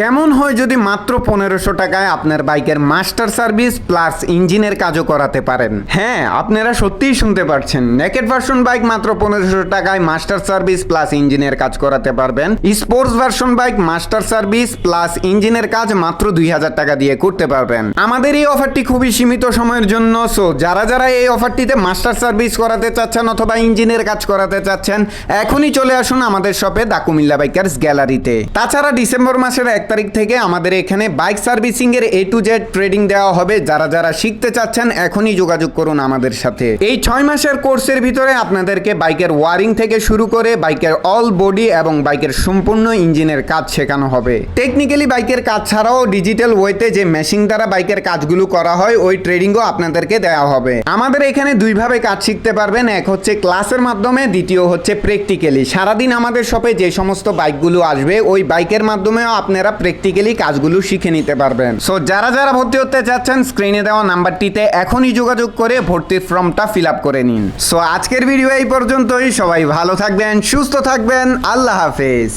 কেমন হয় যদি মাত্র পনেরোশো টাকায় আপনার বাইকের মাস্টার সার্ভিস প্লাস ইঞ্জিনের কাজও করাতে পারেন? হ্যাঁ আপনারা সত্যিই শুনতে পারছেন। নেকেট ভার্সন বাইক মাত্র পনেরোশো টাকায় মাস্টার সার্ভিস প্লাস ইঞ্জিনের কাজ করাতে পারবেন। Sports version bike master service plus ইঞ্জিনের কাজ মাত্র দুই হাজার টাকা দিয়ে করতে পারবেন। আমাদের এই অফারটি খুবই সীমিত সময়ের জন্য সো যারা যারা এই অফারটিতে মাস্টার সার্ভিস করাতে চাচ্ছেন অথবা ইঞ্জিনের কাজ করাতে চাচ্ছেন, এখনই চলে আসুন আমাদের শপে দা কুমিল্লা বাইকার্স গ্যালারিতে তাছাড়া ডিসেম্বর মাসের এক তারিখ থেকে আমাদের এখানে বাইক সার্ভিসিং এর এ টু জেড ট্রেডিং দেওয়া হবে। যারা যারা শিখতে চাচ্ছেন, এখনই যোগাযোগ করুন আমাদের সাথে। এই ছয় মাসের কোর্সের ভিতরে আপনাদেরকে বাইকের ওয়ারিং থেকে শুরু করে বাইকের অল বডি এবং বাইকের সম্পূর্ণ ইঞ্জিনের কাজ শেখানো হবে। টেকনিক্যালি বাইকের কাজ ছাড়াও ডিজিটাল ওয়েতে যে মেশিন দ্বারা বাইকের কাজগুলো করা হয়, ওই ট্রেডিংও আপনাদেরকে দেওয়া হবে। আমাদের এখানে দুইভাবে কাজ শিখতে পারবেন। এক হচ্ছে ক্লাসের মাধ্যমে, দ্বিতীয় হচ্ছে প্র্যাকটিক্যালি সারাদিন আমাদের শপে যে সমস্ত বাইকগুলো আসবে, ওই বাইকের মাধ্যমেও আপনারা প্র্যাকটিক্যালি কাজগুলো শিখে নিতে পারবেন। সো যারা যারা ভর্তি হতে চাচ্ছেন স্ক্রিনে দেওয়া নাম্বারটিতে এখনই যোগাযোগ করে ভর্তির ফর্মটা ফিল আপ করে নিন। সো আজকের ভিডিও এই পর্যন্তই। সবাই ভালো থাকবেন, সুস্থ থাকবেন। আল্লাহ হাফেজ।